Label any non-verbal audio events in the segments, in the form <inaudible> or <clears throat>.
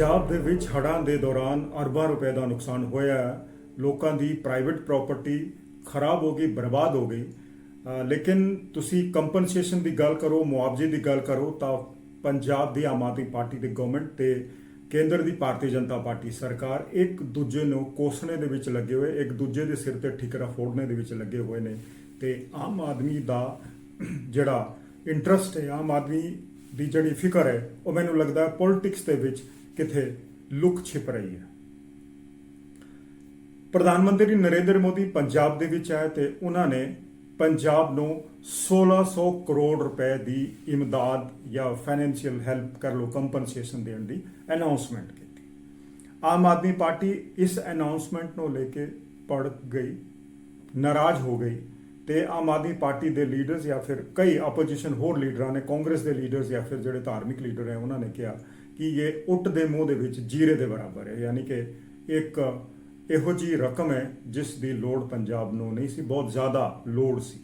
ਪੰਜਾਬ ਦੇ ਵਿੱਚ ਹੜ੍ਹਾਂ ਦੇ ਦੌਰਾਨ ਅਰਬਾਂ ਰੁਪਏ ਦਾ ਨੁਕਸਾਨ ਹੋਇਆ ਲੋਕਾਂ ਦੀ ਪ੍ਰਾਈਵੇਟ ਪ੍ਰਾਪਰਟੀ ਖਰਾਬ ਹੋ ਗਈ, ਬਰਬਾਦ ਹੋ ਗਈ। ਲੇਕਿਨ ਤੁਸੀਂ ਕੰਪਨਸੇਸ਼ਨ ਦੀ ਗੱਲ ਕਰੋ, ਮੁਆਵਜ਼ੇ ਦੀ ਗੱਲ ਕਰੋ, ਤਾਂ ਪੰਜਾਬ ਦੀ ਆਮ ਆਦਮੀ ਪਾਰਟੀ ਦੀ ਗਵਰਨਮੈਂਟ ਤੇ ਕੇਂਦਰ ਦੀ ਭਾਰਤੀ ਜਨਤਾ ਪਾਰਟੀ ਸਰਕਾਰ ਇੱਕ ਦੂਜੇ ਨੂੰ ਕੋਸਣੇ ਦੇ ਵਿੱਚ ਲੱਗੇ ਹੋਏ, ਇੱਕ ਦੂਜੇ ਦੇ ਸਿਰ ਤੇ ਠਿਕਰਾ ਫੋੜਨੇ ਦੇ ਵਿੱਚ ਲੱਗੇ ਹੋਏ ਨੇ। ਤੇ ਆਮ ਆਦਮੀ ਦਾ ਜਿਹੜਾ ਇੰਟਰਸਟ ਹੈ, ਆਮ ਆਦਮੀ ਦੀ ਜਿਹੜੀ ਫਿਕਰ ਹੈ, ਉਹ ਮੈਨੂੰ ਲੱਗਦਾ ਹੈ ਪੋਲਿਟਿਕਸ ਦੇ ਵਿੱਚ ਕਿਥੇ? ਲੁਕ ਛਿਪ ਰਹੀ ਹੈ। ਪ੍ਰਧਾਨ ਮੰਤਰੀ ਨਰਿੰਦਰ ਮੋਦੀ ਪੰਜਾਬ ਦੇ ਵਿੱਚ ਆਏ ਤੇ ਉਹਨਾਂ ਨੇ ਪੰਜਾਬ ਨੂੰ 1600 ਕਰੋੜ ਰੁਪਏ ਦੀ ਇਮਦਾਦ ਜਾਂ ਫਾਈਨੈਂਸ਼ੀਅਲ ਹੈਲਪ ਕਰ ਲੋ ਕੰਪਨਸੇਸ਼ਨ ਦੇਣ ਦੀ ਅਨਾਉਂਸਮੈਂਟ ਕੀਤੀ। ਆਮ ਆਦਮੀ ਪਾਰਟੀ ਇਸ ਅਨਾਉਂਸਮੈਂਟ ਨੂੰ ਲੈ ਕੇ ਭੜਕ ਗਈ, ਨਾਰਾਜ਼ ਹੋ ਗਈ ਤੇ ਆਮ ਆਦਮੀ ਪਾਰਟੀ ਦੇ ਲੀਡਰਸ ਜਾਂ ਫਿਰ ਕਈ ਆਪੋਜੀਸ਼ਨ ਹੋਰ ਲੀਡਰਾਂ ਨੇ, ਕਾਂਗਰਸ ਦੇ ਲੀਡਰਸ ਜਾਂ ਫਿਰ ਜਿਹੜੇ ਧਾਰਮਿਕ ਲੀਡਰ ਹੈ ਉਹਨਾਂ ਨੇ ਕਿਹਾ ਕਿ ਇਹ ਉੱਟ ਦੇ ਮੂੰਹ ਦੇ ਵਿੱਚ ਜੀਰੇ ਦੇ ਬਰਾਬਰ ਹੈ, ਯਾਨੀ ਕਿ ਇੱਕ ਇਹੋ ਜੀ ਰਕਮ ਹੈ ਜਿਸ ਦੀ ਲੋੜ ਪੰਜਾਬ ਨੂੰ ਨਹੀਂ ਸੀ, ਬਹੁਤ ਜ਼ਿਆਦਾ ਲੋੜ ਸੀ।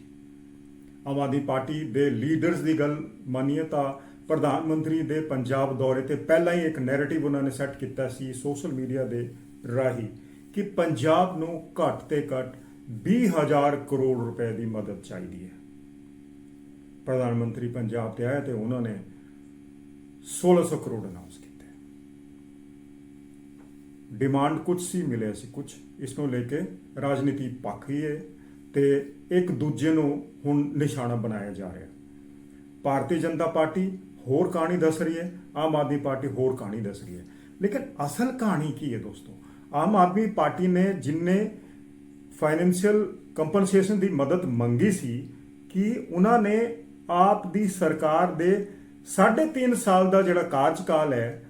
ਆਮ ਆਦਮੀ ਪਾਰਟੀ ਦੇ ਲੀਡਰਸ ਦੀ ਗੱਲ ਮੰਨੀਏ ਤਾਂ ਪ੍ਰਧਾਨ ਮੰਤਰੀ ਦੇ ਪੰਜਾਬ ਦੌਰੇ ਤੇ ਪਹਿਲਾਂ ਹੀ ਇੱਕ ਨੈਰੇਟਿਵ ਉਹਨਾਂ ਨੇ ਸੈੱਟ ਕੀਤਾ ਸੀ ਸੋਸ਼ਲ ਮੀਡੀਆ ਦੇ ਰਾਹੀਂ ਕਿ ਪੰਜਾਬ ਨੂੰ ਘੱਟ ਤੇ ਘੱਟ 20000 ਕਰੋੜ ਰੁਪਏ ਦੀ ਮਦਦ ਚਾਹੀਦੀ ਹੈ। ਪ੍ਰਧਾਨ ਮੰਤਰੀ ਪੰਜਾਬ ਤੇ ਆਏ ਤੇ ਉਹਨਾਂ ਨੇ 1600 ਕਰੋੜ ਅਨਾਉਂਸ ਕੀਤਾ। ਡਿਮਾਂਡ ਕੁਝ ਸੀ, ਮਿਲਿਆ ਸੀ ਕੁਝ ਇਸ ਨੂੰ ਲੈ ਕੇ ਰਾਜਨੀਤੀ ਪੱਖ ਹੀ ਹੈ ਤੇ ਇੱਕ ਦੂਜੇ ਨੂੰ ਹੁਣ ਨਿਸ਼ਾਨਾ ਬਣਾਇਆ ਜਾ ਰਿਹਾ। ਭਾਰਤੀ ਜਨਤਾ ਪਾਰਟੀ ਹੋਰ ਕਹਾਣੀ ਦੱਸ ਰਹੀ ਹੈ, ਆਮ ਆਦਮੀ ਪਾਰਟੀ ਹੋਰ ਕਹਾਣੀ ਦੱਸ ਰਹੀ ਹੈ। ਲੇਕਿਨ ਅਸਲ ਕਹਾਣੀ ਕੀ ਹੈ ਦੋਸਤੋ? ਆਮ ਆਦਮੀ ਪਾਰਟੀ ਨੇ ਜਿੰਨੇ ਫਾਈਨੈਂਸ਼ੀਅਲ ਕੰਪਨਸੇਸ਼ਨ ਦੀ ਮਦਦ ਮੰਗੀ ਸੀ, ਕਿ ਉਹਨਾਂ ਨੇ ਆਪ ਦੀ ਸਰਕਾਰ ਦੇ 3.5 ਸਾਲ ਦਾ ਜਿਹੜਾ ਕਾਰਜਕਾਲ ਹੈ,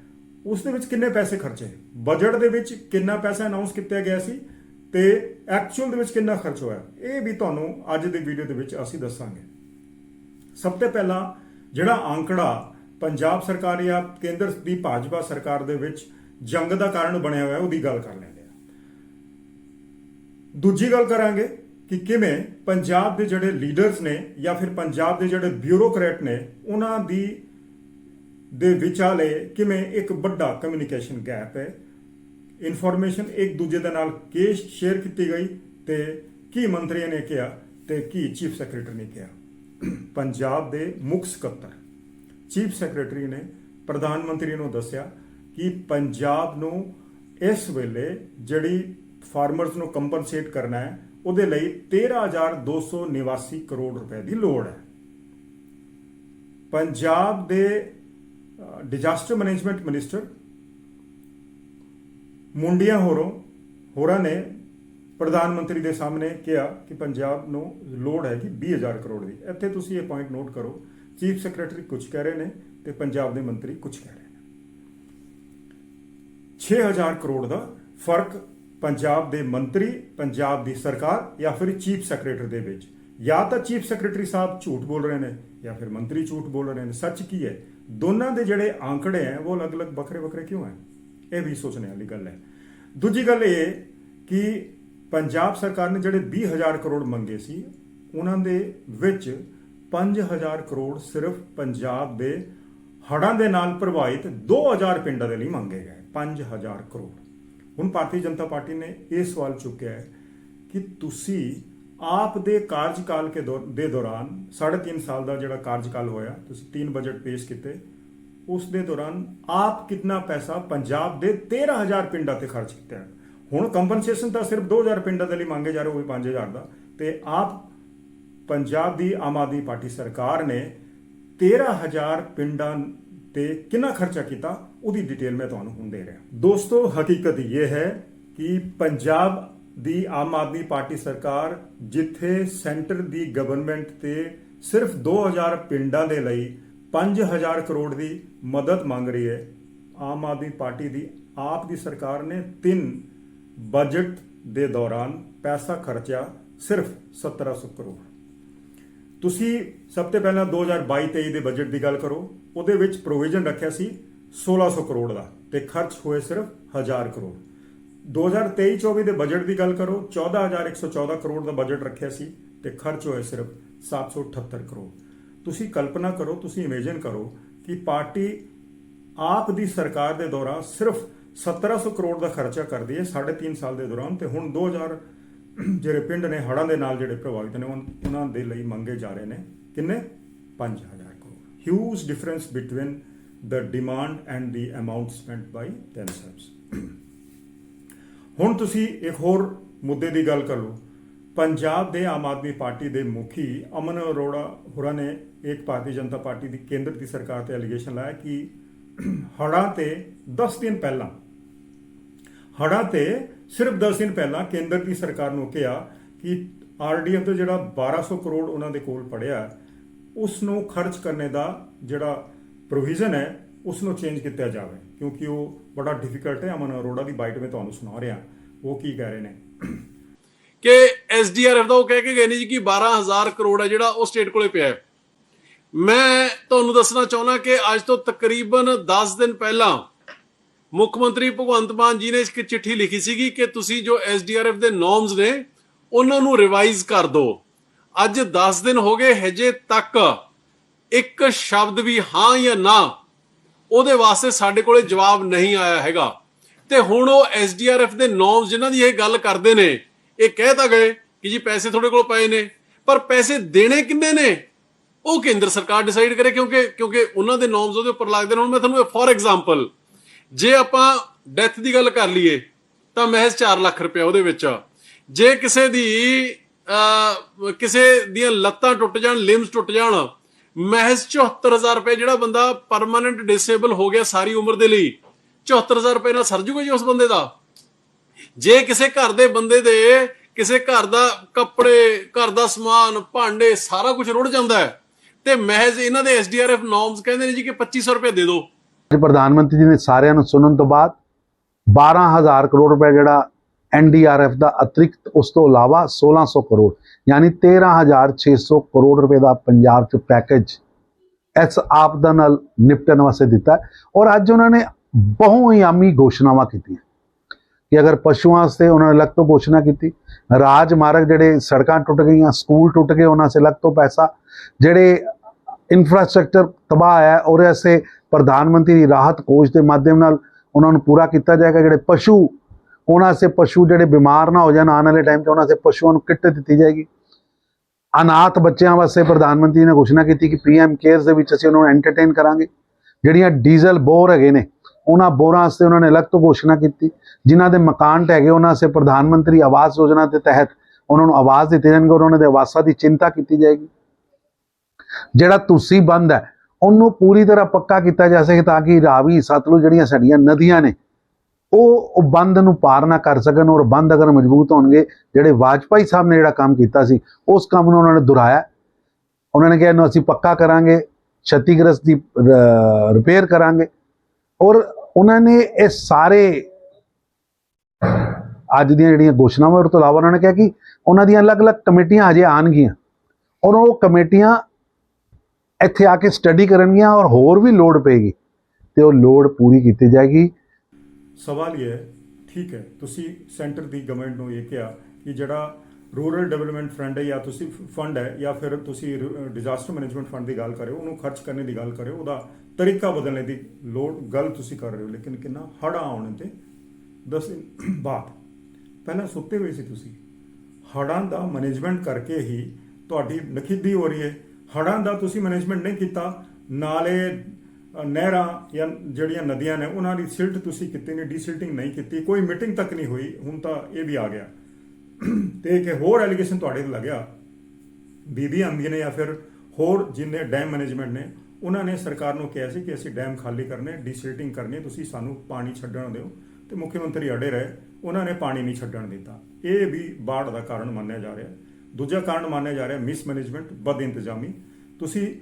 ਉਸ ਦੇ ਵਿੱਚ ਕਿੰਨੇ ਪੈਸੇ ਖਰਚੇ ਬਜਟ ਦੇ ਵਿੱਚ ਕਿੰਨਾ ਪੈਸਾ ਅਨਾਉਂਸ ਕੀਤਾ ਗਿਆ ਸੀ ਤੇ ਐਕਚੁਅਲ ਦੇ ਵਿੱਚ ਕਿੰਨਾ ਖਰਚ ਹੋਇਆ? ਇਹ ਵੀ ਤੁਹਾਨੂੰ ਅੱਜ ਦੀ ਵੀਡੀਓ ਦੇ ਵਿੱਚ ਅਸੀਂ ਦੱਸਾਂਗੇ। ਸਭ ਤੋਂ ਪਹਿਲਾਂ ਜਿਹੜਾ ਆંકੜਾ ਪੰਜਾਬ ਸਰਕਾਰ ਜਾਂ ਕੇਂਦਰ ਦੀ ਭਾਜਪਾ ਸਰਕਾਰ ਦੇ ਵਿੱਚ ਜੰਗ ਦਾ ਕਾਰਨ ਬਣਿਆ ਹੋਇਆ, ਉਹਦੀ ਗੱਲ ਕਰ ਲੈਂਦੇ ਆ ਦੂਜੀ ਗੱਲ ਕਰਾਂਗੇ ਕਿ ਕਿਵੇਂ ਪੰਜਾਬ ਦੇ ਜਿਹੜੇ ਲੀਡਰਸ ਨੇ ਜਾਂ ਫਿਰ ਪੰਜਾਬ ਦੇ ਜਿਹੜੇ ਬਿਊਰੋਕਰੇਟ ਨੇ, ਉਹਨਾਂ ਦੀ ਦੇ ਵਿਚਾਲੇ ਕਿਵੇਂ ਇੱਕ ਵੱਡਾ ਕਮਿਊਨੀਕੇਸ਼ਨ ਗੈਪ ਹੈ। ਇਨਫੋਰਮੇਸ਼ਨ ਇੱਕ ਦੂਜੇ ਦੇ ਨਾਲ ਕੇਸ ਸ਼ੇਅਰ ਕੀਤੀ ਗਈ ਤੇ ਕੀ ਮੰਤਰੀਆਂ ਨੇ ਕਿਹਾ ਤੇ ਕੀ ਚੀਫ ਸੈਕਟਰੀ ਨੇ ਕਿਹਾ। ਪੰਜਾਬ ਦੇ ਮੁੱਖ ਸਕੱਤਰ ਚੀਫ ਸੈਕਟਰੀ ਨੇ ਪ੍ਰਧਾਨ ਮੰਤਰੀ ਨੂੰ ਦੱਸਿਆ ਕਿ ਪੰਜਾਬ ਨੂੰ ਇਸ ਵੇਲੇ ਜਿਹੜੀ ਫਾਰਮਰਸ ਨੂੰ ਕੰਪਨਸੇਟ ਕਰਨਾ ਹੈ, ਉਹਦੇ ਲਈ 13289 ਕਰੋੜ ਰੁਪਏ ਦੀ ਲੋੜ ਹੈ। ਪੰਜਾਬ ਦੇ ਡਿਜ਼ਾਸਟਰ ਮੈਨੇਜਮੈਂਟ ਮਿਨਿਸਟਰ ਮੁੰਡੀਆਂ ਹੋਰੋਂ, ਹੋਰਾਂ ਨੇ ਪ੍ਰਧਾਨ ਮੰਤਰੀ ਦੇ ਸਾਹਮਣੇ ਕਿਹਾ ਕਿ ਪੰਜਾਬ ਨੂੰ ਲੋੜ ਹੈਗੀ ਕਿ 20000 ਕਰੋੜ ਦੀ। ਇੱਥੇ ਤੁਸੀਂ ਇਹ ਪੁਆਇੰਟ ਨੋਟ ਕਰੋ। ਚੀਫ ਸੈਕਟਰੀ ਕੁਝ ਕਹਿ ਰਹੇ ਨੇ ਤੇ ਪੰਜਾਬ ਦੇ ਮੰਤਰੀ ਕੁਝ ਕਹਿ ਰਹੇ ਨੇ। 6000 ਕਰੋੜ ਦਾ ਫ਼ਰਕ ਪੰਜਾਬ ਦੇ ਮੰਤਰੀ, ਪੰਜਾਬ ਦੀ ਸਰਕਾਰ ਜਾਂ ਫਿਰ ਚੀਫ ਸੈਕਟਰੀ ਦੇ ਵਿੱਚ। ਜਾਂ ਤਾਂ ਚੀਫ ਸੈਕਟਰੀ ਸਾਹਿਬ ਝੂਠ ਬੋਲ ਰਹੇ ਨੇ ਜਾਂ ਫਿਰ ਮੰਤਰੀ ਝੂਠ ਬੋਲ ਰਹੇ ਨੇ। ਸੱਚ ਕੀ ਹੈ? ਦੋਨਾਂ ਦੇ ਜਿਹੜੇ ਆંકੜੇ ਹੈ, ਉਹ ਅਲੱਗ-ਅਲੱਗ ਵੱਖਰੇ ਵੱਖਰੇ ਕਿਉਂ ਹੈ? ਇਹ ਵੀ ਸੋਚਣੇ ਵਾਲੀ ਗੱਲ ਹੈ। ਦੂਜੀ ਗੱਲ ਇਹ ਕਿ ਪੰਜਾਬ ਸਰਕਾਰ ਨੇ ਜਿਹੜੇ 20000 ਕਰੋੜ ਮੰਗੇ ਸੀ, ਉਹਨਾਂ ਦੇ ਵਿੱਚ 5000 ਕਰੋੜ ਸਿਰਫ ਪੰਜਾਬ ਦੇ ਹੜ੍ਹਾਂ ਦੇ ਨਾਲ ਪ੍ਰਭਾਵਿਤ 2000 ਪਿੰਡਾਂ ਦੇ ਲਈ ਮੰਗੇ ਗਏ। 5000 ਕਰੋੜ। ਹੁਣ ਭਾਰਤੀ ਜਨਤਾ ਪਾਰਟੀ ਨੇ ਇਹ ਸਵਾਲ ਚੁੱਕਿਆ ਹੈ ਕਿ ਤੁਸੀਂ ਆਪ ਦੇ ਕਾਰਜਕਾਲ ਕੇ ਦੌਰ- ਦੇ ਦੌਰਾਨ 3.5 ਸਾਲ ਦਾ ਜਿਹੜਾ ਕਾਰਜਕਾਲ ਹੋਇਆ, ਤੁਸੀਂ ਤਿੰਨ ਬਜਟ ਪੇਸ਼ ਕੀਤੇ, ਉਸ ਦੇ ਦੌਰਾਨ ਆਪ ਕਿੰਨਾ ਪੈਸਾ ਪੰਜਾਬ ਦੇ 13000 ਪਿੰਡਾਂ ਤੇ ਖਰਚ ਕੀਤਾ ਹੈ? ਹੁਣ ਕੰਪਨਸੇਸ਼ਨ ਤਾਂ ਸਿਰਫ 2000 ਪਿੰਡਾਂ ਦੇ ਲਈ ਮੰਗੇ ਜਾ ਰਹੇ, ਉਹ ਵੀ 5000 ਦਾ ਤੇ ਆਪ ਪੰਜਾਬ ਦੀ ਆਮ ਆਦਮੀ ਪਾਰਟੀ ਸਰਕਾਰ ਨੇ 13000 ਪਿੰਡਾਂ ਤੇ ਕਿੰਨਾ ਖਰਚਾ ਕੀਤਾ, ਉਹਦੀ ਡਿਟੇਲ ਮੈਂ ਤੁਹਾਨੂੰ ਹੁਣ ਦੇ ਰਿਹਾ ਦੋਸਤੋ, ਹਕੀਕਤ ਇਹ ਹੈ ਕਿ ਪੰਜਾਬ ਦੀ ਆਮ ਆਦਮੀ ਪਾਰਟੀ ਸਰਕਾਰ ਜਿੱਥੇ ਸੈਂਟਰ ਦੀ ਗਵਰਨਮੈਂਟ ਤੇ ਸਿਰਫ 2000 ਪਿੰਡਾਂ ਦੇ ਲਈ 5000 ਕਰੋੜ ਦੀ ਮਦਦ ਮੰਗ ਰਹੀ ਹੈ, ਆਮ ਆਦਮੀ ਪਾਰਟੀ ਦੀ, ਆਪ ਦੀ ਸਰਕਾਰ ਨੇ ਤਿੰਨ ਬਜਟ ਦੇ ਦੌਰਾਨ ਪੈਸਾ ਖਰਚਿਆ ਸਿਰਫ 1700 ਕਰੋੜ। ਤੁਸੀਂ ਸਭ ਤੋਂ ਪਹਿਲਾਂ 2022-23 ਦੇ ਬਜਟ ਦੀ ਗੱਲ ਕਰੋ, ਉਹਦੇ ਵਿੱਚ ਪ੍ਰੋਵੀਜ਼ਨ ਰੱਖਿਆ ਸੀ 1600 ਕਰੋੜ ਦਾ ਤੇ ਖਰਚ ਹੋਏ ਸਿਰਫ 1000 ਕਰੋੜ। 2023-24 ਦੇ ਬਜਟ ਦੀ ਗੱਲ ਕਰੋ 14114 ਕਰੋੜ ਦਾ ਬਜਟ ਰੱਖਿਆ ਸੀ ਤੇ ਖਰਚ ਹੋਇਆ ਸਿਰਫ 778 ਕਰੋੜ। ਤੁਸੀਂ ਕਲਪਨਾ ਕਰੋ, ਤੁਸੀਂ ਇਮੇਜਿਨ ਕਰੋ ਕਿ ਪਾਰਟੀ ਆਪ ਦੀ ਸਰਕਾਰ ਦੇ ਦੌਰਾਨ ਸਿਰਫ 1700 ਕਰੋੜ ਦਾ ਖਰਚਾ ਕਰਦੀ ਹੈ 3.5 ਸਾਲ ਦੇ ਦੌਰਾਨ ਤੇ ਹੁਣ 2000 ਜਿਹੜੇ ਪਿੰਡ ਨੇ, ਹੜ੍ਹਾਂ ਦੇ ਨਾਲ ਜਿਹੜੇ ਪ੍ਰਭਾਵਿਤ ਨੇ, ਉਨ- ਉਹਨਾਂ ਦੇ ਲਈ ਮੰਗੇ ਜਾ ਰਹੇ ਨੇ ਕਿੰਨੇ? 5000 crore. Huge difference between the demand and the amount spent by themselves ਹੁਣ ਤੁਸੀਂ ਇੱਕ ਹੋਰ ਮੁੱਦੇ ਦੀ ਗੱਲ ਕਰ ਲਓ। ਪੰਜਾਬ ਦੇ ਆਮ ਆਦਮੀ ਪਾਰਟੀ ਦੇ ਮੁਖੀ ਅਮਨ ਅਰੋੜਾ ਹੋਰਾਂ ਨੇ ਇੱਕ ਭਾਰਤੀ ਜਨਤਾ ਪਾਰਟੀ ਦੀ ਕੇਂਦਰ ਦੀ ਸਰਕਾਰ ਤੇ ਅਲੀਗੇਸ਼ਨ ਲਾਇਆ ਕਿ ਹੜ੍ਹਾਂ ਤੇ 10 ਦਿਨ ਪਹਿਲਾਂ, ਹੜ੍ਹਾਂ ਤੇ ਸਿਰਫ 10 ਦਿਨ ਪਹਿਲਾਂ ਕੇਂਦਰ ਦੀ ਸਰਕਾਰ ਨੂੰ ਕਿਹਾ ਕਿ ਆਰਡੀਐਫ ਦਾ ਜਿਹੜਾ 1200 ਕਰੋੜ ਉਹਨਾਂ ਦੇ ਕੋਲ ਪੜਿਆ ਉਸ ਨੂੰ ਖਰਚ ਕਰਨੇ ਦਾ ਜਿਹੜਾ ਪ੍ਰੋਵੀਜ਼ਨ ਹੈ ਉਸ ਨੂੰ ਚੇਂਜ ਕੀਤਾ ਜਾਵੇ, ਕਿਉਂਕਿ ਉਹ ਬੜਾ ਡਿਫਿਕਲਟ ਹੈ ਅਮਨ ਅਰੋੜਾ ਦੀ ਬਾਈਟ ਮੈਂ ਤੁਹਾਨੂੰ ਸੁਣਾ ਰਿਹਾ। ਉਹ ਕੀ ਕਹਿ ਰਹੇ ਨੇ? ਕਿ ਐਸਡੀਆਰਐਫ ਦਾ ਉਹ ਕਹਿ ਕੇ ਗਏ ਨੇ ਜੀ ਕਿ 12000 ਕਰੋੜ ਹੈ ਜਿਹੜਾ ਉਹ ਸਟੇਟ ਕੋਲੇ ਪਿਆ ਹੈ। ਮੈਂ ਤੁਹਾਨੂੰ ਦੱਸਣਾ ਚਾਹੁੰਦਾ ਕਿ ਅੱਜ ਤੋਂ ਤਕਰੀਬਨ 10 ਦਿਨ ਪਹਿਲਾਂ ਮੁੱਖ ਮੰਤਰੀ ਭਗਵੰਤ ਮਾਨ ਜੀ ਨੇ ਇੱਕ ਚਿੱਠੀ ਲਿਖੀ ਸੀਗੀ ਕਿ ਤੁਸੀਂ ਜੋ ਐਸਡੀਆਰਐਫ ਦੇ ਨੋਰਮਸ ਨੇ, ਉਹਨਾਂ ਨੂੰ ਰਿਵਾਈਜ਼ ਕਰ ਦਿਓ ਅੱਜ 10 ਦਿਨ ਹੋ ਗਏ, ਹਜੇ ਤੱਕ ਇੱਕ ਸ਼ਬਦ ਵੀ ਹਾਂ ਜਾਂ ਨਾ ਉਹਦੇ ਵਾਸਤੇ ਸਾਡੇ ਕੋਲੇ ਜਵਾਬ ਨਹੀਂ ਆਇਆ ਹੈਗਾ। ਤੇ ਹੁਣ ਉਹ ਐਸਡੀਆਰਐਫ ਦੇ ਨੋਰਮਸ ਜਿਨ੍ਹਾਂ ਦੀ ਇਹ ਗੱਲ ਕਰਦੇ ਨੇ, ਇਹ ਕਹਿ ਤਾਂ ਗਏ ਕਿ ਜੀ ਪੈਸੇ ਤੁਹਾਡੇ ਕੋਲ ਪਏ ਨੇ, ਪਰ ਪੈਸੇ ਦੇਣੇ ਕਿੰਨੇ ਨੇ? ਉਹ ਕੇਂਦਰ ਸਰਕਾਰ ਡਿਸਾਈਡ ਕਰੇ ਕਿਉਂਕਿ ਕਿਉਂਕਿ ਉਹਨਾਂ ਦੇ ਨੋਰਮਸ ਉਹਦੇ ਉੱਪਰ ਲੱਗਦੇ ਨੇ। ਹੁਣ ਮੈਂ ਤੁਹਾਨੂੰ ਫੋਰ ਐਗਜ਼ਾਮਪਲ ਜੇ ਆਪਾਂ ਡੈਥ ਦੀ ਗੱਲ ਕਰ ਲਈਏ, ਤਾਂ ਮਹਿਜ਼ 4 ਲੱਖ ਰੁਪਏ ਉਹਦੇ ਵਿੱਚ ਜੇ ਕਿਸੇ ਦੀ ਕਿਸੇ ਦੀਆਂ ਲੱਤਾਂ ਟੁੱਟ ਜਾਣ ਲਿੰਬਸ ਟੁੱਟ ਜਾਣ ਮਹਿਜ਼ 74000 ਰੁਪਏ ਜਿਹੜਾ ਬੰਦਾ ਪਰਮਾਨੈਂਟ ਡਿਸੇਬਲ ਹੋ ਗਿਆ ਸਾਰੀ ਉਮਰ ਦੇ ਲਈ। 74000 ਰੁਪਏ ਨਾਲ ਸਰ ਜੂਗਾ ਜੀ ਉਸ ਬੰਦੇ ਦਾ? ਜੇ ਕਿਸੇ ਘਰ ਦੇ ਬੰਦੇ ਦੇ ਕਿਸੇ ਘਰ ਦਾ ਕੱਪੜੇ, ਘਰ ਦਾ ਸਮਾਨ, ਭਾਂਡੇ ਸਾਰਾ ਕੁਝ ਰੁੜ ਜਾਂਦਾ ਹੈ, ਤੇ ਮਹਿਜ਼ ਇਹਨਾਂ ਦੇ ਐਸਡੀਆਰਐਫ ਨੋਰਮਸ ਕਹਿੰਦੇ ਨੇ ਜੀ ਕਿ 2500 ਰੁਪਏ ਦੇ ਦਿਓ। ਪ੍ਰਧਾਨ ਮੰਤਰੀ ਜੀ ਨੇ ਸਾਰਿਆਂ ਨੂੰ ਸੁਣਨ ਤੋਂ ਬਾਅਦ 12000 ਕਰੋੜ ਰੁਪਏ ਜਿਹੜਾ ਐਨਡੀਆਰਐਫ ਦਾ ਅਤਿਰਿਕਤ ਉਸ ਤੋਂ ਇਲਾਵਾ 1600 ਕਰੋੜ, ਯਾਨੀ 13600 ਕਰੋੜ ਰੁਪਏ ਦਾ ਪੰਜਾਬ 'ਚ ਪੈਕੇਜ ਇਸ ਆਪਦਾ ਨਾਲ ਨਿਪਟਣ ਵਾਸਤੇ ਦਿੱਤਾ ਔਰ ਅੱਜ ਉਹਨਾਂ ਨੇ ਬਹੁਆਯਾਮੀ ਘੋਸ਼ਣਾਵਾਂ ਕੀਤੀਆਂ। ਕਿ ਅਗਰ ਪਸ਼ੂਆਂ ਵਾਸਤੇ ਉਹਨਾਂ ਨੇ ਅਲੱਗ ਤੋਂ ਘੋਸ਼ਣਾ ਕੀਤੀ, ਰਾਜ ਮਾਰਗ ਜਿਹੜੇ ਸੜਕਾਂ ਟੁੱਟ ਗਈਆਂ, ਸਕੂਲ ਟੁੱਟ ਗਏ, ਉਹਨਾਂ ਸੇ ਅਲੱਗ ਤੋਂ ਪੈਸਾ, ਜਿਹੜੇ ਇਨਫਰਾਸਟ੍ਰਕਚਰ ਤਬਾਹ ਹੈ ਉਹਦੇ ਵਾਸਤੇ ਪ੍ਰਧਾਨ ਮੰਤਰੀ ਰਾਹਤ ਕੋਸ਼ ਦੇ ਮਾਧਿਅਮ ਨਾਲ ਉਹਨਾਂ ਨੂੰ ਪੂਰਾ ਕੀਤਾ ਜਾਏਗਾ, ਜਿਹੜੇ ਪਸ਼ੂ ਉਹਨਾਂ ਸੇ ਪਸ਼ੂ ਜਿਹੜੇ ਬਿਮਾਰ ਨਾ ਹੋ ਜਾਣ, ਆਉਣ ਵਾਲੇ ਟਾਈਮ 'ਚ ਉਹਨਾਂ ਸੇ ਪਸ਼ੂਆਂ ਨੂੰ ਕਿੱਟ ਦਿੱਤੀ ਜਾਏਗੀ। ਅਨਾਥ ਬੱਚਿਆਂ ਵਾਸਤੇ ਪ੍ਰਧਾਨ ਮੰਤਰੀ ਨੇ ਘੋਸ਼ਣਾ ਕੀਤੀ ਕਿ ਪੀਐਮ ਕੇਅਰਸ ਦੇ ਵਿੱਚ ਅਸੀਂ ਉਹਨਾਂ ਨੂੰ ਐਂਟਰਟੇਨ ਕਰਾਂਗੇ। ਜਿਹੜੀਆਂ ਡੀਜ਼ਲ ਬੋਰ ਹੈਗੇ ਨੇ, ਉਹਨਾਂ ਬੋਰਾਂ ਵਾਸਤੇ ਉਹਨਾਂ ਨੇ ਅਲੱਗ ਤੋਂ ਘੋਸ਼ਣਾ ਕੀਤੀ। ਜਿਨ੍ਹਾਂ ਦੇ ਮਕਾਨ ਢਹਿ ਗਏ, ਉਹਨਾਂ ਸੇ ਪ੍ਰਧਾਨ ਮੰਤਰੀ ਆਵਾਸ ਯੋਜਨਾ ਦੇ ਤਹਿਤ ਉਹਨਾਂ ਨੂੰ ਆਵਾਜ਼ ਦਿੱਤੇ ਜਾਣਗੇ ਔਰ ਉਹਨਾਂ ਦੇ ਆਵਾਸਾਂ ਦੀ ਚਿੰਤਾ ਕੀਤੀ ਜਾਏਗੀ। ਜਿਹੜਾ ਤੁਸੀਂ ਬੰਦ ਹੈ, ਉਹਨੂੰ ਪੂਰੀ ਤਰ੍ਹਾਂ ਪੱਕਾ ਕੀਤਾ ਜਾ ਸਕੇ ਤਾਂ ਕਿ ਰਾਵੀ, ਸਤਲੁਜ ਜਿਹੜੀਆਂ ਸਾਡੀਆਂ ਨਦੀਆਂ ਨੇ ਉਹ ਉਹ ਬੰਦ ਨੂੰ ਪਾਰ ਨਾ ਕਰ ਸਕਣ ਔਰ ਬੰਦ ਅਗਰ ਮਜ਼ਬੂਤ ਹੋਣਗੇ, ਜਿਹੜੇ ਵਾਜਪਾਈ ਸਾਹਿਬ ਨੇ ਜਿਹੜਾ ਕੰਮ ਕੀਤਾ ਸੀ, ਉਸ ਕੰਮ ਨੂੰ ਉਹਨਾਂ ਨੇ ਦੁਹਰਾਇਆ। ਉਹਨਾਂ ਨੇ ਕਿਹਾ, ਇਹਨੂੰ ਅਸੀਂ ਪੱਕਾ ਕਰਾਂਗੇ, ਛਤੀਗ੍ਰਸਤ ਦੀ ਰਿਪੇਅਰ ਕਰਾਂਗੇ। ਔਰ ਉਹਨਾਂ ਨੇ ਇਹ ਸਾਰੇ ਅੱਜ ਦੀਆਂ ਜਿਹੜੀਆਂ ਘੋਸ਼ਣਾਵਾਂ ਉਹ ਤੋਂ ਇਲਾਵਾ ਉਹਨਾਂ ਨੇ ਕਿਹਾ ਕਿ ਉਹਨਾਂ ਦੀਆਂ ਅਲੱਗ-ਅਲੱਗ ਕਮੇਟੀਆਂ ਅਜੇ ਆਣਗੀਆਂ ਔਰ ਉਹ ਕਮੇਟੀਆਂ ਇੱਥੇ ਆ ਕੇ ਸਟੱਡੀ ਕਰਨਗੀਆਂ ਔਰ ਹੋਰ ਵੀ ਲੋੜ ਪਏਗੀ। ਤੇ ਉਹ ਲੋੜ ਪੂਰੀ ਕੀਤੀ ਜਾਏਗੀ। ਸਵਾਲ ਇਹ ਹੈ, ਠੀਕ ਹੈ, ਤੁਸੀਂ ਸੈਂਟਰ ਦੀ ਗਵਰਨਮੈਂਟ ਨੂੰ ਇਹ ਕਿਹਾ ਕਿ ਜਿਹੜਾ ਰੂਰਲ ਡਿਵੈਲਪਮੈਂਟ ਫੰਡ ਹੈ ਜਾਂ ਤੁਸੀਂ ਫੰਡ ਹੈ ਜਾਂ ਫਿਰ ਤੁਸੀਂ ਡਿਜ਼ਾਸਟਰ ਮੈਨੇਜਮੈਂਟ ਫੰਡ ਦੀ ਗੱਲ ਕਰਿਓ ਉਹਨੂੰ ਖਰਚ ਕਰਨ ਦੀ ਗੱਲ ਕਰਿਓ ਉਹਦਾ ਤਰੀਕਾ ਬਦਲਣੇ ਦੀ ਲੋੜ, ਗੱਲ ਤੁਸੀਂ ਕਰ ਰਹੇ ਹੋ, ਲੇਕਿਨ ਕਿੰਨਾ ਹੜਾ ਆਉਣ ਤੇ 10 ਦਿਨ ਬਾਅਦ। ਪਹਿਲਾਂ ਸੁੱਤੇ ਹੋਏ ਸੀ ਤੁਸੀਂ। ਹੜਾਂ ਦਾ ਮੈਨੇਜਮੈਂਟ ਕਰਕੇ ਹੀ ਤੁਹਾਡੀ ਨਖਿੱਧੀ ਹੋ ਰਹੀ ਹੈ। ਹੜਾਂ ਦਾ ਤੁਸੀਂ ਮੈਨੇਜਮੈਂਟ ਨਹੀਂ ਕੀਤਾ, ਨਾਲੇ ਨਹਿਰਾਂ ਜਾਂ ਜਿਹੜੀਆਂ ਨਦੀਆਂ ਨੇ, ਉਹਨਾਂ ਦੀ ਸਿਲਟ ਤੁਸੀਂ ਕੀਤੀ ਨਹੀਂ ਡੀਸਿਲਟਿੰਗ ਨਹੀਂ ਕੀਤੀ, ਕੋਈ ਮੀਟਿੰਗ ਤੱਕ ਨਹੀਂ ਹੋਈ, ਹੁਣ ਤਾਂ ਇਹ ਵੀ ਆ ਗਿਆ। <clears throat> ਤੇ ਇੱਕ ਹੋਰ ਐਲੀਗੇਸ਼ਨ ਤੁਹਾਡੇ ਤੇ ਲੱਗਿਆ। ਬੀਬੀ ਆਂਦੀ ਨੇ ਜਾਂ ਫਿਰ ਹੋਰ ਜਿੰਨੇ ਡੈਮ ਮੈਨੇਜਮੈਂਟ ਨੇ, ਉਹਨਾਂ ਨੇ ਸਰਕਾਰ ਨੂੰ ਕਿਹਾ ਸੀ ਕਿ ਅਸੀਂ ਡੈਮ ਖਾਲੀ ਕਰਨੇ ਡੀਸਿਲਟਿੰਗ ਕਰਨੀ, ਤੁਸੀਂ ਸਾਨੂੰ ਪਾਣੀ ਛੱਡਣ ਦਿਓ। ਤੇ ਮੁੱਖ ਮੰਤਰੀ ਅੜੇ ਰਹੇ, ਉਹਨਾਂ ਨੇ ਪਾਣੀ ਨਹੀਂ ਛੱਡਣ ਦਿੱਤਾ। ਇਹ ਵੀ ਬਾੜ ਦਾ ਕਾਰਨ ਮੰਨਿਆ ਜਾ ਰਿਹਾ। ਦੂਜਾ ਕਾਰਨ ਮੰਨਿਆ ਜਾ ਰਿਹਾ ਮਿਸਮੈਨੇਜਮੈਂਟ ਬਦ ਇੰਤਜ਼ਾਮੀ। ਤੁਸੀਂ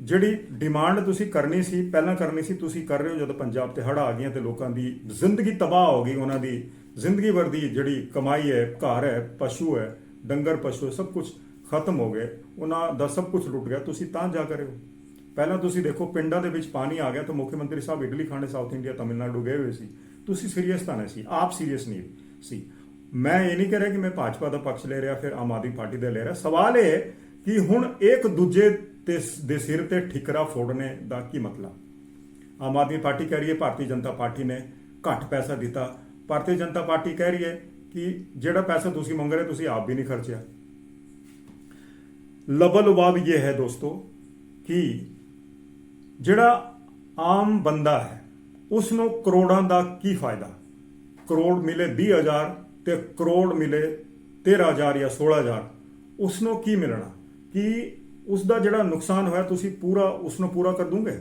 ਜਿਹੜੀ ਡਿਮਾਂਡ ਤੁਸੀਂ ਕਰਨੀ ਸੀ, ਪਹਿਲਾਂ ਕਰਨੀ ਸੀ, ਤੁਸੀਂ ਕਰ ਰਹੇ ਹੋ ਜਦੋਂ ਪੰਜਾਬ ਤੇ ਹੜ੍ਹ ਆ ਗਈਆਂ ਤੇ ਲੋਕਾਂ ਦੀ ਜ਼ਿੰਦਗੀ ਤਬਾਹ ਹੋ ਗਈ, ਉਹਨਾਂ ਦੀ ਜ਼ਿੰਦਗੀ ਭਰ ਦੀ ਜਿਹੜੀ ਕਮਾਈ ਹੈ, ਘਰ ਹੈ, ਪਸ਼ੂ ਹੈ, ਡੰਗਰ, ਪਸ਼ੂ ਸਭ ਕੁਝ ਖਤਮ ਹੋ ਗਏ। ਉਹਨਾਂ ਦਾ ਸਭ ਕੁਝ ਲੁੱਟ ਗਿਆ। ਤੁਸੀਂ ਤਾਂ ਜਾ ਕਰੇ ਹੋ। ਪਹਿਲਾਂ ਤੁਸੀਂ ਦੇਖੋ, ਪਿੰਡਾਂ ਦੇ ਵਿੱਚ ਪਾਣੀ ਆ ਗਿਆ ਤਾਂ ਮੁੱਖ ਮੰਤਰੀ ਸਾਹਿਬ ਇਡਲੀ ਖਾਣੇ ਸਾਊਥ ਇੰਡੀਆ ਤਮਿਲਨਾਡੂ ਗਏ ਹੋਏ ਸੀ। ਤੁਸੀਂ ਸੀਰੀਅਸ ਤਾਂ ਨਹੀਂ ਸੀ। ਆਪ ਸੀਰੀਅਸ ਨਹੀਂ ਸੀ। ਮੈਂ ਇਹ ਨਹੀਂ ਕਹਿ ਰਿਹਾ ਕਿ ਮੈਂ ਭਾਜਪਾ ਦਾ ਪੱਖ ਲੈ ਰਿਹਾ, ਫਿਰ ਆਮ ਆਦਮੀ ਪਾਰਟੀ ਦਾ ਲੈ ਰਿਹਾ। ਸਵਾਲ ਇਹ ਕਿ ਹੁਣ ਇੱਕ ਦੂਜੇ ਤੇ ਦੇ ਸਿਰ ਤੇ ਠਿਕਰਾ ਫੋੜਨੇ ਦਾ ਕੀ ਮਤਲਬ? ਆਮ ਆਦਮੀ ਪਾਰਟੀ ਕਹਿ ਰਹੀ ਹੈ, ਭਾਰਤੀ ਜਨਤਾ ਪਾਰਟੀ ਨੇ ਘੱਟ ਪੈਸਾ ਦਿੱਤਾ। ਭਾਰਤੀ ਜਨਤਾ ਪਾਰਟੀ ਕਹਿ ਰਹੀ ਹੈ ਕਿ ਜਿਹੜਾ ਪੈਸਾ ਤੁਸੀਂ ਮੰਗ ਰਹੇ ਤੁਸੀਂ ਆਪ ਵੀ ਨਹੀਂ ਖਰਚਿਆ। ਲਬਲ ਲਬਲਵਾਬ ਇਹ ਹੈ ਦੋਸਤੋ ਕਿ ਜਿਹੜਾ ਆਮ ਬੰਦਾ ਹੈ ਉਸ ਨੂੰ ਕਰੋੜਾਂ ਦਾ ਕੀ ਫਾਇਦਾ? ਕਰੋੜ ਮਿਲੇ 20000 ਤੇ ਕਰੋੜ ਮਿਲੇ 13000 ਜਾਂ 16000 ਉਸ ਨੂੰ ਕੀ ਮਿਲਣਾ? ਕਿ ਉਸ ਦਾ ਜਿਹੜਾ ਨੁਕਸਾਨ ਹੋਇਆ, ਤੁਸੀਂ ਪੂਰਾ ਉਸ ਨੂੰ ਪੂਰਾ ਕਰ ਦੂੰਗੇ?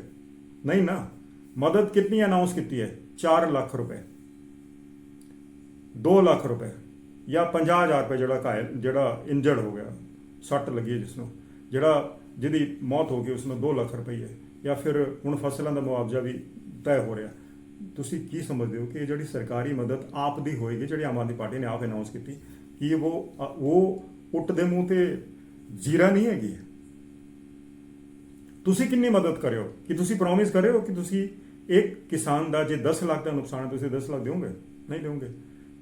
ਨਹੀਂ ਨਾ। ਮਦਦ ਕਿੰਨੀ ਅਨਾਉਂਸ ਕੀਤੀ ਹੈ? 4 ਲੱਖ ਰੁਪਏ। 2 ਲੱਖ ਰੁਪਏ ਜਾਂ 50000 ਰੁਪਏ ਜਿਹੜਾ ਘਾਇਲ, ਜਿਹੜਾ ਇੰਜਰਡ ਹੋ ਗਿਆ, ਸੱਟ ਲੱਗੀ ਹੈ ਜਿਸ ਨੂੰ ਜਿਹੜਾ ਜਿਹਦੀ ਮੌਤ ਹੋ ਗਈ ਉਸ ਨੂੰ 2 ਲੱਖ ਰੁਪਏ ਜਾਂ ਫਿਰ ਹੁਣ ਫਸਲਾਂ ਦਾ ਮੁਆਵਜ਼ਾ ਵੀ ਤੈਅ ਹੋ ਰਿਹਾ। ਤੁਸੀਂ ਕੀ ਸਮਝਦੇ ਹੋ ਕਿ ਇਹ ਜਿਹੜੀ ਸਰਕਾਰੀ ਮਦਦ ਆਪ ਦੀ ਹੋਏਗੀ, ਜਿਹੜੀ ਆਮ ਆਦਮੀ ਪਾਰਟੀ ਨੇ ਆਪ ਅਨਾਉਂਸ ਕੀਤੀ, ਕਿ ਉਹ ਉਹ ਉੱਟ ਦੇ ਮੂੰਹ ਤੇ ਜੀਰਾ ਨਹੀਂ ਹੈਗੀ? ਤੁਸੀਂ ਕਿੰਨੀ ਮਦਦ ਕਰਿਓ? ਕਿ ਤੁਸੀਂ ਪ੍ਰੋਮਿਸ ਕਰਿਓ ਕਿ ਤੁਸੀਂ ਇੱਕ ਕਿਸਾਨ ਦਾ ਜੇ 10 ਲੱਖ ਦਾ ਨੁਕਸਾਨ ਹੈ, ਤੁਸੀਂ 10 ਲੱਖ ਦਿਓਗੇ? ਨਹੀਂ ਦਿਓਗੇ।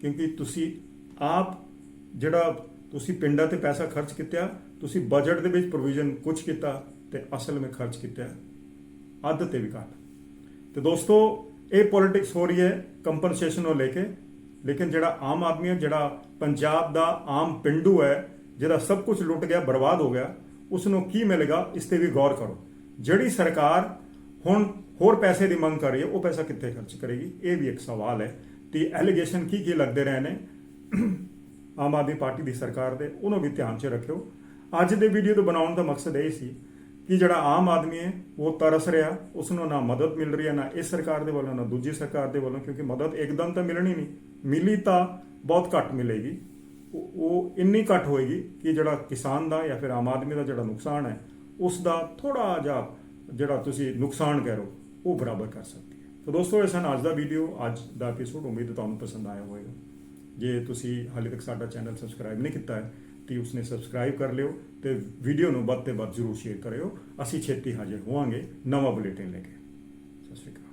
ਕਿਉਂਕਿ ਤੁਸੀਂ ਆਪ ਜਿਹੜਾ ਤੁਸੀਂ ਪਿੰਡਾਂ ਤੇ ਪੈਸਾ ਖਰਚ ਕੀਤਾ, ਤੁਸੀਂ ਬਜਟ ਦੇ ਵਿੱਚ ਪ੍ਰੋਵੀਜ਼ਨ ਕੁਝ ਕੀਤਾ ਤੇ ਅਸਲ ਵਿੱਚ ਖਰਚ ਕੀਤਾ। ਅੱਧ ਤੇ ਵੀ ਘੱਟ। ਤੇ ਦੋਸਤੋ, ਇਹ ਪੋਲਿਟਿਕਸ ਹੋ ਰਹੀ ਹੈ ਕੰਪਨਸੇਸ਼ਨ ਨੂੰ ਲੈ ਕੇ। ਲੇਕਿਨ ਜਿਹੜਾ ਆਮ ਆਦਮੀ ਹੈ, ਜਿਹੜਾ ਪੰਜਾਬ ਦਾ ਆਮ ਪਿੰਡੂ ਹੈ ਜਿਹਦਾ ਸਭ ਕੁਝ ਲੁੱਟ ਗਿਆ, ਬਰਬਾਦ ਹੋ ਗਿਆ ਉਸ ਨੂੰ ਕੀ ਮਿਲੇਗਾ, ਇਸ ਤੇ ਵੀ ਗੌਰ ਕਰੋ। ਜਿਹੜੀ ਸਰਕਾਰ ਹੁਣ ਹੋਰ ਪੈਸੇ ਦੀ ਮੰਗ ਕਰ ਰਹੀ ਹੈ, ਉਹ ਪੈਸਾ ਕਿੱਥੇ ਖਰਚ ਕਰੇਗੀ? ਇਹ ਵੀ ਇੱਕ ਸਵਾਲ ਹੈ ਤੇ ਐਲੀਗੇਸ਼ਨ ਕੀ ਕੀ ਲੱਗਦੇ ਰਹੇ ਨੇ? <clears throat> ਆਮ ਆਦਮੀ ਪਾਰਟੀ ਦੀ ਸਰਕਾਰ ਦੇ, ਉਹਨੂੰ ਵੀ ਧਿਆਨ 'ਚ ਰੱਖਿਓ। ਅੱਜ ਦੇ ਵੀਡੀਓ ਤੋਂ ਬਣਾਉਣ ਦਾ ਮਕਸਦ ਇਹ ਸੀ ਕਿ ਜਿਹੜਾ ਆਮ ਆਦਮੀ ਹੈ, ਉਹ ਤਰਸ ਰਿਹਾ ਉਸ ਨੂੰ ਨਾ ਮਦਦ ਮਿਲ ਰਹੀ ਹੈ, ਨਾ ਇਸ ਸਰਕਾਰ ਦੇ ਵੱਲੋਂ, ਨਾ ਦੂਜੀ ਸਰਕਾਰ ਦੇ ਵੱਲੋਂ, ਕਿਉਂਕਿ ਮਦਦ ਇੱਕਦਮ ਤਾਂ ਮਿਲਣੀ ਨਹੀਂ, ਮਿਲੀ ਤਾਂ ਬਹੁਤ ਘੱਟ ਮਿਲੇਗੀ। ਉਹ- ਉਹ ਇੰਨੀ ਘੱਟ ਹੋਏਗੀ ਕਿ ਜਿਹੜਾ ਕਿਸਾਨ ਦਾ ਜਾਂ ਫਿਰ ਆਮ ਆਦਮੀ ਦਾ ਜਿਹੜਾ ਨੁਕਸਾਨ ਹੈ ਉਸ ਦਾ ਥੋੜਾ ਜਿਹਾ ਜਿਹੜਾ ਤੁਸੀਂ ਨੁਕਸਾਨ ਕਰੋ ਉਹ ਬਰਾਬਰ ਕਰ ਸਕਦੀ ਹੈ। ਤਾਂ ਦੋਸਤੋ, ਇਹ ਸਨ ਅੱਜ ਦਾ ਵੀਡੀਓ ਅੱਜ ਦਾ ਐਪੀਸੋਡ ਉਮੀਦ ਹੈ ਤੁਹਾਨੂੰ ਪਸੰਦ ਆਇਆ ਹੋਵੇਗਾ। ਜੇ ਤੁਸੀਂ ਹਾਲੇ ਤੱਕ ਸਾਡਾ ਚੈਨਲ ਸਬਸਕ੍ਰਾਈਬ ਨਹੀਂ ਕੀਤਾ ਹੈ, ਤੇ ਉਸਨੇ ਸਬਸਕ੍ਰਾਈਬ ਕਰ ਲਿਓ ਤੇ ਵੀਡੀਓ ਨੂੰ ਵੱਧ ਤੇ ਵੱਧ ਜ਼ਰੂਰ ਸ਼ੇਅਰ ਕਰਿਓ। ਅਸੀਂ ਛੇਤੀ ਹਾਜ਼ਰ ਹੋਵਾਂਗੇ ਨਵਾਂ ਬੁਲੇਟਿਨ ਲੈ ਕੇ। ਸਤਿ ਸ਼੍ਰੀ ਅਕਾਲ।